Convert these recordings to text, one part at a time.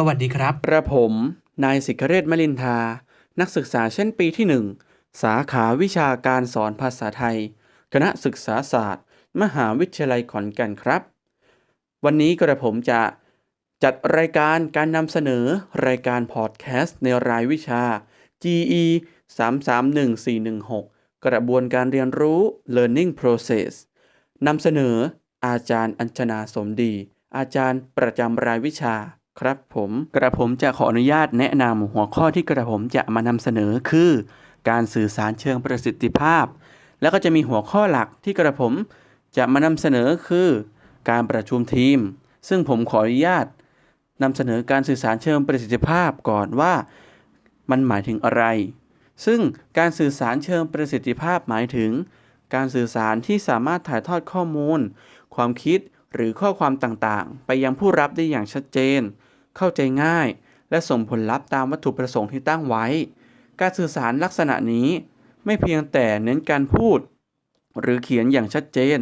สวัสดีครับ กระผม นายสิกเรศมลินทา นักศึกษาเชั้นปีที่หนึ่ง สาขาวิชาการสอนภาษาไทย คณะศึกษาศาสตร์ มหาวิทยาลัยขอนแก่นครับ วันนี้กระผมจะจัดรายการการนำเสนอรายการพอดแคสต์ในรายวิชา GE 331416 กระบวนการเรียนรู้ Learning Process นำเสนออาจารย์อัญชนาสมดี อาจารย์ประจำรายวิชา ครับผมกระผมจะขออนุญาตแนะนำหัวข้อที่กระผมจะมานำเสนอคือ การสื่อสารเชิงประสิทธิภาพ แล้วก็จะมีหัวข้อหลักที่กระผมจะมานำเสนอคือ การประชุมทีม ซึ่งผมขออนุญาตนำเสนอการสื่อสารเชิงประสิทธิภาพก่อนว่า มันหมายถึงอะไร ซึ่งการสื่อสารเชิงประสิทธิภาพหมายถึง การสื่อสารที่สามารถถ่ายทอดข้อมูล ความคิดหรือข้อความต่างๆ ไปยังผู้รับได้อย่างชัดเจน เข้าใจง่าย และส่งผลลัพธ์ตามวัตถุประสงค์ที่ตั้งไว้ การสื่อสารลักษณะนี้ไม่เพียงแต่เน้นการพูด หรือเขียนอย่างชัดเจน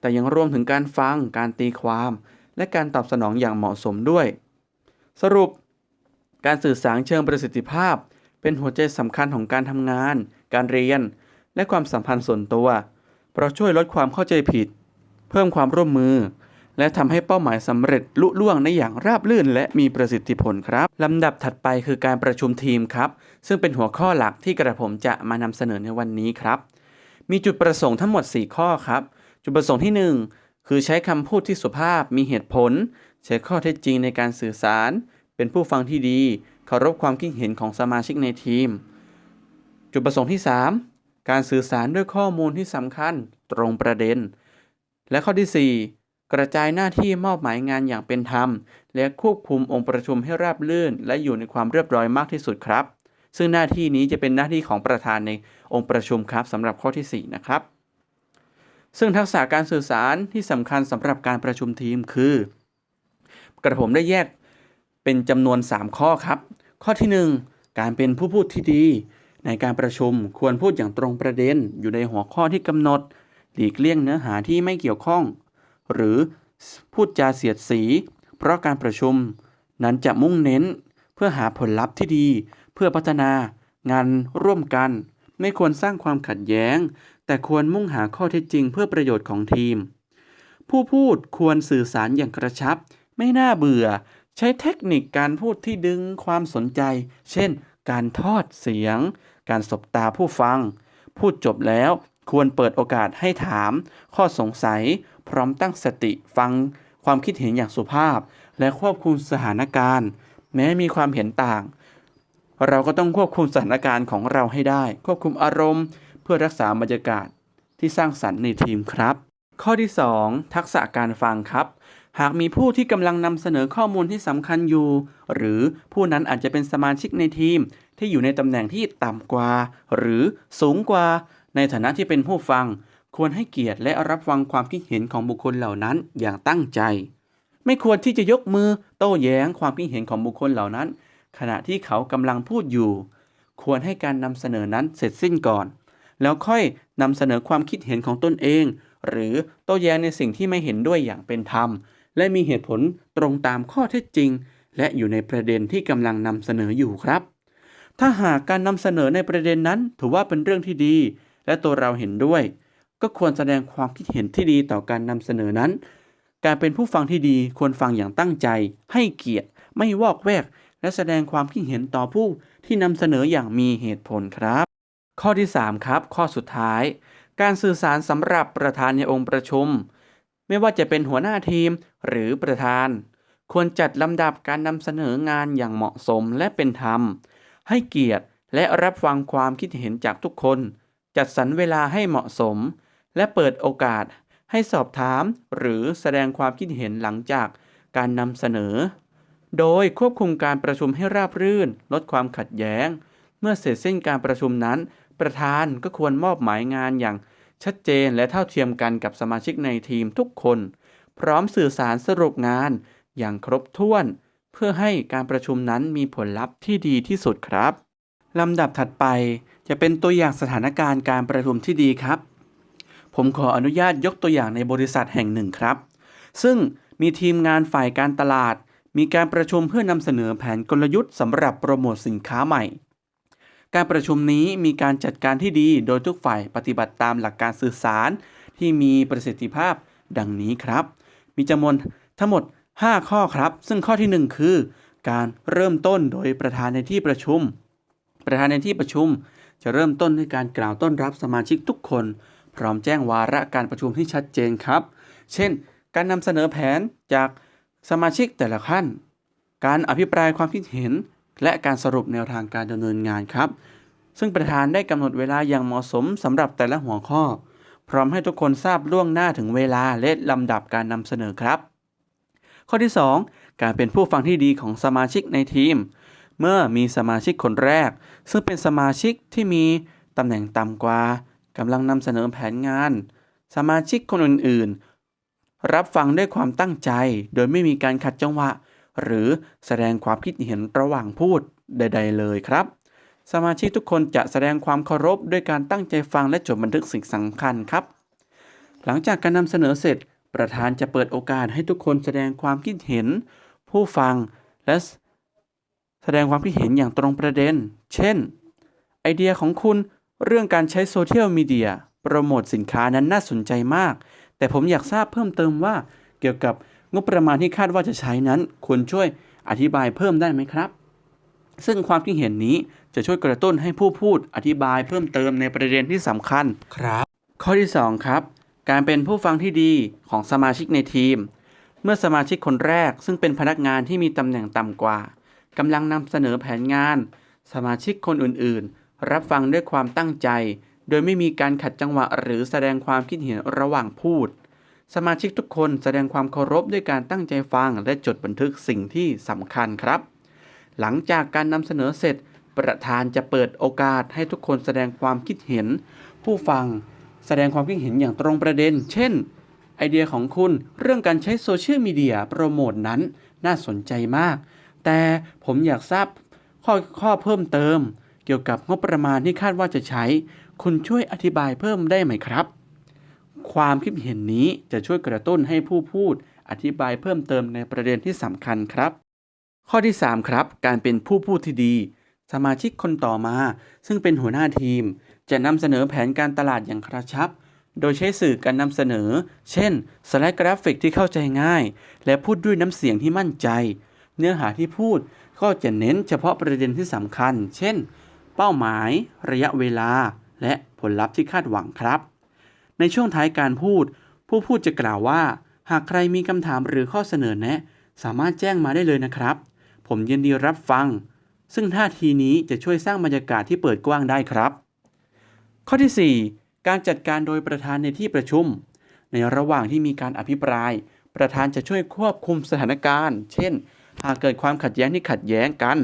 แต่ยังรวมถึงการฟัง การตีความ และการตอบสนองอย่างเหมาะสมด้วย สรุป การสื่อสารเชิงประสิทธิภาพ เป็นหัวใจสำคัญของการทำงาน การเรียน และความสัมพันธ์ส่วนตัว เพราะช่วยลดความเข้าใจผิด เพิ่มความร่วมมือ และทำให้เป้าหมายสำเร็จลุล่วงในอย่างราบรื่นและมีประสิทธิผลครับลำดับถัดไปคือการประชุมทีมครับ ซึ่งเป็นหัวข้อหลักที่กระผมจะมานำเสนอในวันนี้ครับ มีจุดประสงค์ทั้งหมด 4 ข้อครับ จุดประสงค์ที่ 1 คือใช้คำพูดที่สุภาพมีเหตุผล ใช้ข้อเท็จจริงในการสื่อสาร เป็นผู้ฟังที่ดีเคารพความคิดเห็นของสมาชิกในทีม จุดประสงค์ที่ 3 การสื่อสารด้วยข้อมูลที่สำคัญตรงประเด็น และข้อที่ 4 กระจายหน้าที่มอบหมายงานอย่างเป็นธรรม และควบคุมองค์ประชุมให้ราบรื่น และอยู่ในความเรียบร้อยมากที่สุดครับ ซึ่งหน้าที่นี้จะเป็นหน้าที่ของประธานในองค์ประชุมครับสำหรับข้อที่ 4 นะครับ ซึ่งทักษะการสื่อสารที่สำคัญสำหรับการประชุมทีมคือ กระผมได้แยกเป็นจำนวน 3 ข้อครับ ข้อที่ 1 การเป็นผู้พูดที่ดี ในการประชุมควรพูดอย่างตรงประเด็น อยู่ในหัวข้อที่กำหนดหลีกเลี่ยงเนื้อหาที่ไม่เกี่ยวข้อง หรือพูดจาเสียดสี เพราะการประชุมนั้นจะมุ่งเน้นเพื่อหาผลลัพธ์ที่ดี เพื่อพัฒนางานร่วมกัน ไม่ควรสร้างความขัดแย้ง แต่ควรมุ่งหาข้อเท็จจริงเพื่อประโยชน์ของทีม ผู้พูดควรสื่อสารอย่างกระชับ ไม่น่าเบื่อ ใช้เทคนิคการพูดที่ดึงความสนใจ เช่น การทอดเสียง การสบตาผู้ฟัง พูดจบแล้ว ควรเปิดโอกาสให้ถาม ข้อสงสัย พร้อมตั้งสติฟังความคิดเห็นอย่างสุภาพ และควบคุมสถานการณ์ แม้มีความเห็นต่าง เราก็ต้องควบคุมสถานการณ์ของเราให้ได้ ควบคุมอารมณ์ เพื่อรักษาบรรยากาศที่สร้างสรรค์ในทีมครับ ข้อที่ 2 ทักษะการฟังครับ หากมีผู้ที่กำลังนำเสนอข้อมูลที่สำคัญอยู่ หรือผู้นั้นอาจจะเป็นสมาชิกในทีมที่อยู่ในตำแหน่งที่ต่ำกว่า หรือสูงกว่า ในฐานะที่เป็นผู้ฟังควรให้เกียรติและรับฟังความคิดเห็นของบุคคลเหล่านั้นอย่างตั้งใจ ไม่ควรที่จะยกมือโต้แย้งความคิดเห็นของบุคคลเหล่านั้น ขณะที่เขากำลังพูดอยู่ ควรให้การนำเสนอนั้นเสร็จสิ้นก่อน แล้วค่อยนำเสนอความคิดเห็นของตนเอง หรือโต้แย้งในสิ่งที่ไม่เห็นด้วยอย่างเป็นธรรม และมีเหตุผลตรงตามข้อเท็จจริง และอยู่ในประเด็นที่กำลังนำเสนออยู่ครับ ถ้าหากการนำเสนอในประเด็นนั้นถือว่าเป็นเรื่องที่ดี และตัวเราเห็นด้วย ก็ควรแสดงความคิดเห็นที่ดีต่อการนำเสนอนั้น การเป็นผู้ฟังที่ดีควรฟังอย่างตั้งใจ ให้เกียรติ ไม่วอกแวก และแสดงความคิดเห็นต่อผู้ที่นำเสนออย่างมีเหตุผลครับ ข้อที่ 3 ครับ ข้อสุดท้าย การสื่อสารสำหรับประธานในองค์ประชุม ไม่ว่าจะเป็นหัวหน้าทีมหรือประธาน ควรจัดลำดับการนำเสนองานอย่างเหมาะสมและเป็นธรรม ให้เกียรติและรับฟังความคิดเห็นจากทุกคน จัดสรรเวลาให้เหมาะสม และเปิดโอกาสให้สอบถามหรือแสดงความคิดเห็นหลังจากการนำเสนอ โดยควบคุมการประชุมให้ราบรื่น ลดความขัดแย้ง เมื่อเสร็จสิ้นการประชุมนั้น ประธานก็ควรมอบหมายงานอย่างชัดเจนและเท่าเทียมกันกับสมาชิกในทีมทุกคน พร้อมสื่อสารสรุปงานอย่างครบถ้วน เพื่อให้การประชุมนั้นมีผลลัพธ์ที่ดีที่สุดครับ ลำดับถัดไปจะเป็นตัวอย่างสถานการณ์การประชุมที่ดีครับ ผมขออนุญาตยกตัวอย่างในบริษัทแห่งหนึ่งครับ ซึ่งมีทีมงานฝ่ายการตลาด มีการประชุมเพื่อนำเสนอแผนกลยุทธ์สำหรับโปรโมทสินค้าใหม่ การประชุมนี้มีการจัดการที่ดีโดยทุกฝ่ายปฏิบัติตามหลักการสื่อสาร ที่มีประสิทธิภาพดังนี้ครับ มีจำนวนทั้งหมด 5 ข้อครับ ซึ่งข้อทีหนึ่1 คือ การเริ่มต้นโดยประธานในที่ประชุม ประธานในที่ประชุมจะเริ่มต้นด้วยการกล่าวต้อนรับสมาชิกทุกคน พร้อมแจ้งวาระการประชุมที่ชัดเจนครับ เช่น การนำเสนอแผนจากสมาชิกแต่ละขั้น การอภิปรายความคิดเห็น และการสรุปแนวทางการดำเนินงานครับ ซึ่งประธานได้กำหนดเวลาอย่างเหมาะสมสำหรับแต่ละหัวข้อ พร้อมให้ทุกคนทราบล่วงหน้าถึงเวลาและลำดับการนำเสนอครับ ข้อที่ 2 การเป็นผู้ฟังที่ดีของสมาชิกในทีม เมื่อมีสมาชิกคนแรก ซึ่งเป็นสมาชิกที่มีตำแหน่งต่ำกว่ากำลังนำเสนอแผนงาน สมาชิกคนอื่นๆ รับฟังด้วยความตั้งใจ โดยไม่มีการขัดจังหวะ หรือแสดงความคิดเห็นระหว่างพูดใด ๆ เลยครับ สมาชิกทุกคนจะแสดงความเคารพด้วยการตั้งใจฟังและจดบันทึกสิ่งสำคัญครับ หลังจากการนำเสนอเสร็จ ประธานจะเปิดโอกาสให้ทุกคนแสดงความคิดเห็น ผู้ฟังและ ดงความคิดเห็นอย่างตรงประเด็น เช่น ไอเดียของคุณเรื่องการใช้โซเชียลมีเดียโปรโมทสินค้านั้นน่าสนใจมาก แต่ผมอยากทราบเพิ่มเติมว่า เกี่ยวกับงบประมาณที่คาดว่าจะใช้นั้นคุณช่วยอธิบายเพิ่มได้ไหมครับ ซึ่งความคิดเห็นนี้จะช่วยกระตุ้นให้ผู้พูดอธิบายเพิ่มเติมในประเด็นที่สำคัญครับ ข้อที่ 2 ครับ การเป็นผู้ฟังที่ดีของสมาชิกในทีม เมื่อสมาชิกคนแรกซึ่งเป็นพนักงานที่มีตำแหน่งต่ำกว่า กำลังนำเสนอแผนงาน สมาชิกคนอื่นๆ รับฟังด้วยความตั้งใจ โดยไม่มีการขัดจังหวะหรือแสดงความคิดเห็นระหว่างพูด สมาชิกทุกคนแสดงความเคารพด้วยการตั้งใจฟังและจดบันทึกสิ่งที่สำคัญครับ หลังจากการนำเสนอเสร็จ ประธานจะเปิดโอกาสให้ทุกคนแสดงความคิดเห็น ผู้ฟังแสดงความคิดเห็นอย่างตรงประเด็น เช่น ไอเดียของคุณเรื่องการใช้โซเชียลมีเดียโปรโมทนั้นน่าสนใจมาก แต่ผมอยากทราบข้อข้อเพิ่มเติม เกี่ยวกับงบประมาณที่คาดว่าจะใช้ คุณช่วยอธิบายเพิ่มได้ไหมครับ ความคิดเห็นนี้จะช่วยกระตุ้นให้ผู้พูด อธิบายเพิ่มเติมในประเด็นที่สำคัญครับ ข้อที่ 3 ครับ การเป็นผู้พูดที่ดี สมาชิกคนต่อมา ซึ่งเป็นหัวหน้าทีม จะนำเสนอแผนการตลาดอย่างกระชับโดยใช้สื่อการนำเสนอ เช่น สไลด์กราฟิกที่เข้าใจง่าย และพูดด้วยน้ำเสียงที่มั่นใจ เนื้อหาที่พูดก็จะเน้นเฉพาะประเด็นที่สำคัญ เช่น เป้าหมาย ระยะเวลา และผลลัพธ์ที่คาดหวังครับ ในช่วงท้ายการพูด ผู้พูดจะกล่าวว่า หากใครมีคำถามหรือข้อเสนอแนะ สามารถแจ้งมาได้เลยนะครับ ผมยินดีรับฟัง ซึ่งท่าทีนี้จะช่วยสร้างบรรยากาศที่เปิดกว้างได้ครับ ข้อที่ 4 การจัดการโดยประธานในที่ประชุม ในระหว่างที่มีการอภิปราย ประธานจะช่วยควบคุมสถานการณ์ เช่น หากเกิดความขัดแย้งที่ขัดแย้งกัน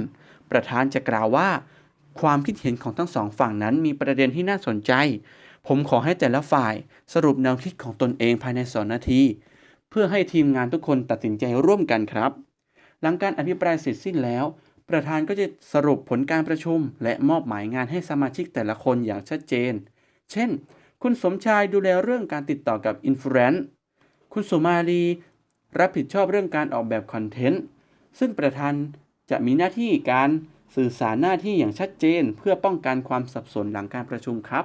ประธานจะกล่าวว่า ความคิดเห็นของทั้งสองฝั่งนั้นมีประเด็นที่น่าสนใจ ผมขอให้แต่ละฝ่ายสรุปแนวคิดของตนเองภายในสองนาที เพื่อให้ทีมงานทุกคนตัดสินใจร่วมกันครับ หลังการอภิปรายเสร็จสิ้นแล้ว ประธานก็จะสรุปผลการประชุม และมอบหมายงานให้สมาชิกแต่ละคนอย่างชัดเจน เช่น คุณสมชายดูแลเรื่องการติดต่อกับอินฟลูเอนซ์คุณสุมาลีรับผิดชอบเรื่องการออกแบบคอนเทนต์ ซึ่งประธานจะมีหน้าที่การสื่อสารหน้าที่อย่างชัดเจน เพื่อป้องกันความสับสนหลังการประชุมครับ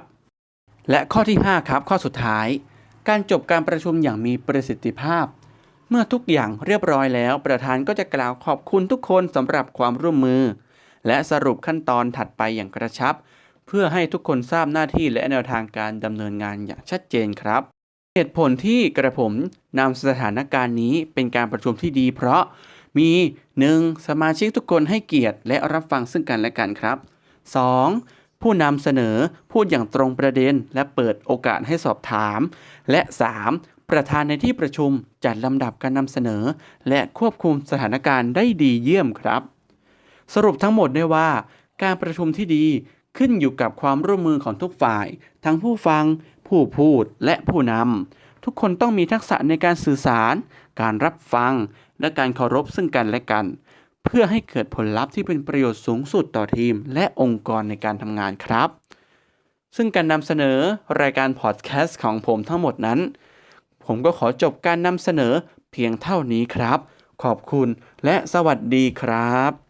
และข้อที่ 5 ครับ ข้อสุดท้าย การจบการประชุมอย่างมีประสิทธิภาพ เมื่อทุกอย่างเรียบร้อยแล้ว ประธานก็จะกล่าวขอบคุณทุกคนสำหรับความร่วมมือ และสรุปขั้นตอนถัดไปอย่างกระชับ เพื่อให้ทุกคนทราบหน้าที่และแนวทางการดำเนินงานอย่างชัดเจนครับเหตุผลที่กระผมนำสถานการณ์นี้เป็นการประชุมที่ดี เพราะ มี 1. สมาชิกทุกคนให้เกียรติและรับฟังซึ่งกันและกันครับ 2. ผู้นำเสนอพูดอย่างตรงประเด็น และเปิดโอกาสให้สอบถาม และ 3. ประธานในที่ประชุมจัดลำดับการนำเสนอ และควบคุมสถานการณ์ได้ดีเยี่ยมครับ สรุปทั้งหมดได้ว่า การประชุมที่ดีขึ้นอยู่กับความร่วมมือของทุกฝ่าย ทั้งผู้ฟัง ผู้พูดและผู้นำทุกคนต้องมีทักษะในการสื่อสาร การรับฟัง และการเคารพซึ่งกันและกัน เพื่อให้เกิดผลลัพธ์ที่เป็นประโยชน์สูงสุดต่อทีม และองค์กรในการทำงานครับ ซึ่งการนำเสนอรายการพอดแคสต์ของผมทั้งหมดนั้น ผมก็ขอจบการนำเสนอเพียงเท่านี้ครับ ขอบคุณและสวัสดีครับ